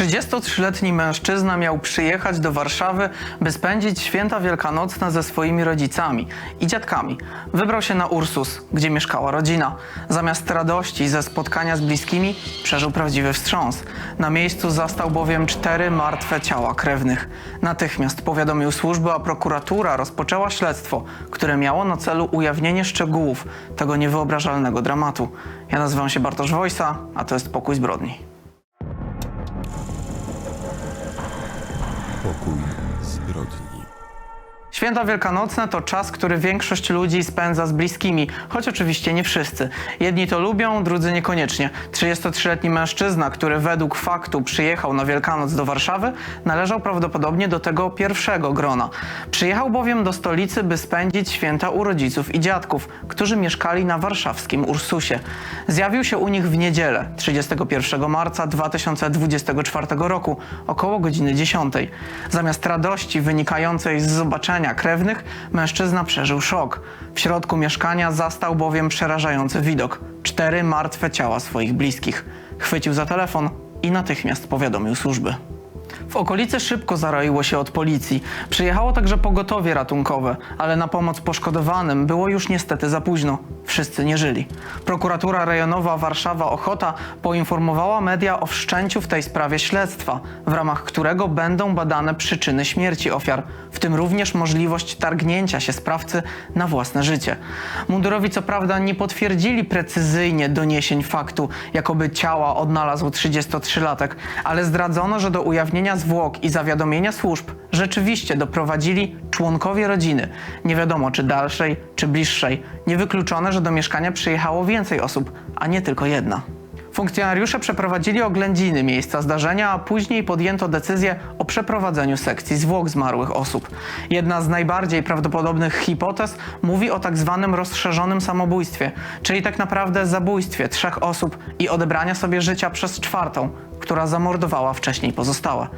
33-letni mężczyzna miał przyjechać do Warszawy, by spędzić święta wielkanocne ze swoimi rodzicami i dziadkami. Wybrał się na Ursus, gdzie mieszkała rodzina. Zamiast radości ze spotkania z bliskimi, przeżył prawdziwy wstrząs. Na miejscu zastał bowiem cztery martwe ciała krewnych. Natychmiast powiadomił służby, a prokuratura rozpoczęła śledztwo, które miało na celu ujawnienie szczegółów tego niewyobrażalnego dramatu. Ja nazywam się Bartosz Wojsa, a to jest Pokój Zbrodni. Pokój zbrodni. Święta Wielkanocne to czas, który większość ludzi spędza z bliskimi, choć oczywiście nie wszyscy. Jedni to lubią, drudzy niekoniecznie. 33-letni mężczyzna, który według faktu przyjechał na Wielkanoc do Warszawy, należał prawdopodobnie do tego pierwszego grona. Przyjechał bowiem do stolicy, by spędzić święta u rodziców i dziadków, którzy mieszkali na warszawskim Ursusie. Zjawił się u nich w niedzielę, 31 marca 2024 roku, około godziny 10. Zamiast radości wynikającej z zobaczenia krewnych, mężczyzna przeżył szok. W środku mieszkania zastał bowiem przerażający widok. Cztery martwe ciała swoich bliskich. Chwycił za telefon i natychmiast powiadomił służby. W okolicy szybko zaroiło się od policji. Przyjechało także pogotowie ratunkowe, ale na pomoc poszkodowanym było już niestety za późno. Wszyscy nie żyli. Prokuratura rejonowa Warszawa-Ochota poinformowała media o wszczęciu w tej sprawie śledztwa, w ramach którego będą badane przyczyny śmierci ofiar, w tym również możliwość targnięcia się sprawcy na własne życie. Mundurowi co prawda nie potwierdzili precyzyjnie doniesień faktu, jakoby ciała odnalazł 33-latek, ale zdradzono, że do ujawnienia zwłok i zawiadomienia służb rzeczywiście doprowadzili członkowie rodziny. Nie wiadomo czy dalszej, czy bliższej. Niewykluczone, że do mieszkania przyjechało więcej osób, a nie tylko jedna. Funkcjonariusze przeprowadzili oględziny miejsca zdarzenia, a później podjęto decyzję o przeprowadzeniu sekcji zwłok zmarłych osób. Jedna z najbardziej prawdopodobnych hipotez mówi o tak zwanym rozszerzonym samobójstwie, czyli tak naprawdę zabójstwie trzech osób i odebrania sobie życia przez czwartą, która zamordowała wcześniej pozostałe.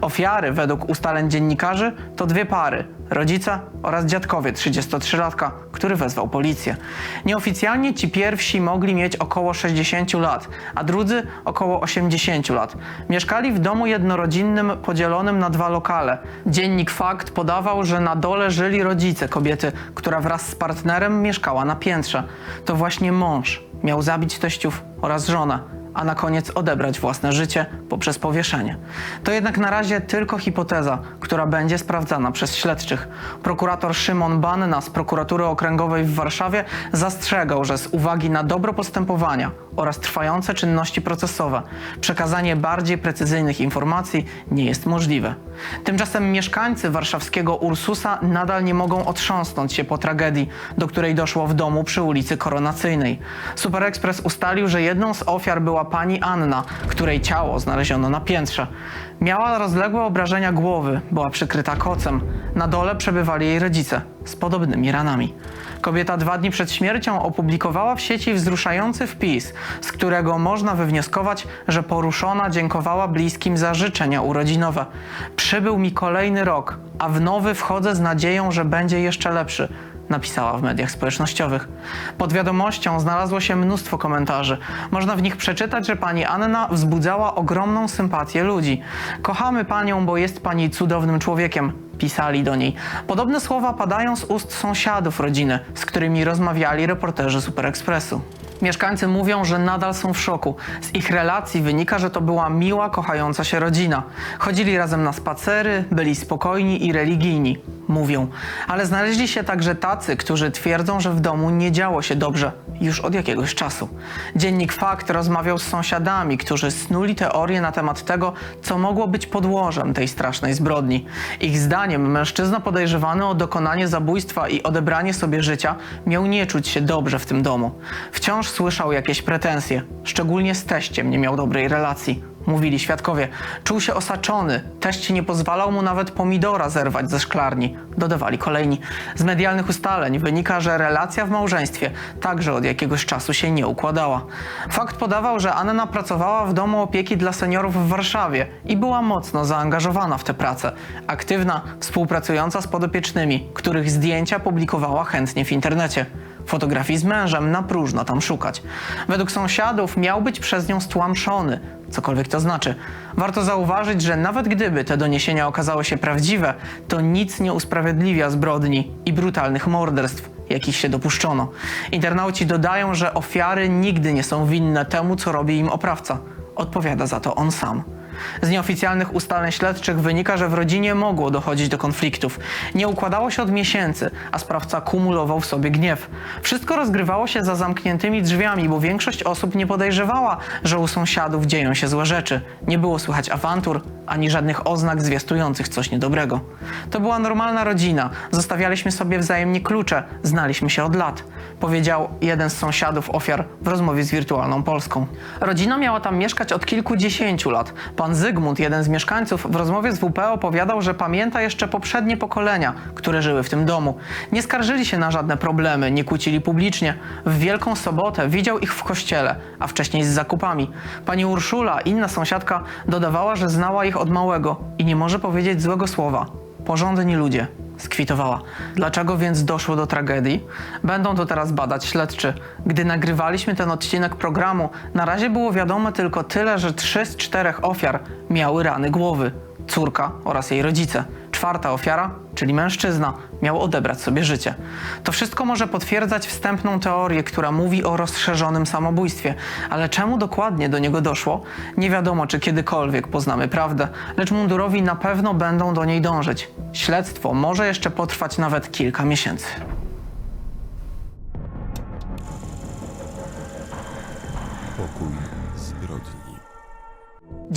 Ofiary, według ustaleń dziennikarzy, to dwie pary: rodzice oraz dziadkowie 33-latka, który wezwał policję. Nieoficjalnie ci pierwsi mogli mieć około 60 lat, a drudzy około 80 lat. Mieszkali w domu jednorodzinnym podzielonym na dwa lokale. Dziennik Fakt podawał, że na dole żyli rodzice kobiety, która wraz z partnerem mieszkała na piętrze. To właśnie mąż miał zabić teściów oraz żonę a na koniec odebrać własne życie poprzez powieszenie. To jednak na razie tylko hipoteza, która będzie sprawdzana przez śledczych. Prokurator Szymon Banna z prokuratury okręgowej w Warszawie zastrzegał, że z uwagi na dobro postępowania oraz trwające czynności procesowe, przekazanie bardziej precyzyjnych informacji nie jest możliwe. Tymczasem mieszkańcy warszawskiego Ursusa nadal nie mogą otrząsnąć się po tragedii, do której doszło w domu przy ulicy Koronacyjnej. Super Express ustalił, że jedną z ofiar była pani Anna, której ciało znaleziono na piętrze. Miała rozległe obrażenia głowy, była przykryta kocem. Na dole przebywali jej rodzice z podobnymi ranami. Kobieta dwa dni przed śmiercią opublikowała w sieci wzruszający wpis, z którego można wywnioskować, że poruszona dziękowała bliskim za życzenia urodzinowe. Przybył mi kolejny rok, a w nowy wchodzę z nadzieją, że będzie jeszcze lepszy napisała w mediach społecznościowych. Pod wiadomością znalazło się mnóstwo komentarzy. Można w nich przeczytać, że pani Anna wzbudzała ogromną sympatię ludzi. Kochamy panią, bo jest pani cudownym człowiekiem. Pisali do niej. Podobne słowa padają z ust sąsiadów rodziny, z którymi rozmawiali reporterzy Super Expressu. Mieszkańcy mówią, że nadal są w szoku. Z ich relacji wynika, że to była miła, kochająca się rodzina. Chodzili razem na spacery, byli spokojni i religijni, mówią. Ale znaleźli się także tacy, którzy twierdzą, że w domu nie działo się dobrze już od jakiegoś czasu. Dziennik Fakt rozmawiał z sąsiadami, którzy snuli teorie na temat tego, co mogło być podłożem tej strasznej zbrodni. Ich zdaniem mężczyzna podejrzewany o dokonanie zabójstwa i odebranie sobie życia miał nie czuć się dobrze w tym domu. Wciąż słyszał jakieś pretensje, szczególnie z teściem nie miał dobrej relacji. Mówili świadkowie. Czuł się osaczony. Teść nie pozwalał mu nawet pomidora zerwać ze szklarni. Dodawali kolejni. Z medialnych ustaleń wynika, że relacja w małżeństwie także od jakiegoś czasu się nie układała. Fakt podawał, że Anna pracowała w domu opieki dla seniorów w Warszawie i była mocno zaangażowana w tę pracę. Aktywna, współpracująca z podopiecznymi, których zdjęcia publikowała chętnie w internecie. Fotografii z mężem na próżno tam szukać. Według sąsiadów miał być przez nią stłamszony, cokolwiek to znaczy. Warto zauważyć, że nawet gdyby te doniesienia okazały się prawdziwe, to nic nie usprawiedliwia zbrodni i brutalnych morderstw, jakich się dopuszczono. Internauci dodają, że ofiary nigdy nie są winne temu, co robi im oprawca. Odpowiada za to on sam. Z nieoficjalnych ustaleń śledczych wynika, że w rodzinie mogło dochodzić do konfliktów. Nie układało się od miesięcy, a sprawca kumulował w sobie gniew. Wszystko rozgrywało się za zamkniętymi drzwiami, bo większość osób nie podejrzewała, że u sąsiadów dzieją się złe rzeczy. Nie było słychać awantur, ani żadnych oznak zwiastujących coś niedobrego. To była normalna rodzina. Zostawialiśmy sobie wzajemnie klucze, znaliśmy się od lat. Powiedział jeden z sąsiadów ofiar w rozmowie z Wirtualną Polską. Rodzina miała tam mieszkać od kilkudziesięciu lat. Pan Zygmunt, jeden z mieszkańców, w rozmowie z WP opowiadał, że pamięta jeszcze poprzednie pokolenia, które żyły w tym domu. Nie skarżyli się na żadne problemy, nie kłócili publicznie. W Wielką Sobotę widział ich w kościele, a wcześniej z zakupami. Pani Urszula, inna sąsiadka, dodawała, że znała ich od małego i nie może powiedzieć złego słowa. Porządni ludzie, skwitowała. Dlaczego więc doszło do tragedii? Będą to teraz badać śledczy. Gdy nagrywaliśmy ten odcinek programu, na razie było wiadomo tylko tyle, że trzy z czterech ofiar miały rany głowy. Córka oraz jej rodzice. Czwarta ofiara, czyli mężczyzna, miał odebrać sobie życie. To wszystko może potwierdzać wstępną teorię, która mówi o rozszerzonym samobójstwie, ale czemu dokładnie do niego doszło? Nie wiadomo, czy kiedykolwiek poznamy prawdę, lecz mundurowi na pewno będą do niej dążyć. Śledztwo może jeszcze potrwać nawet kilka miesięcy.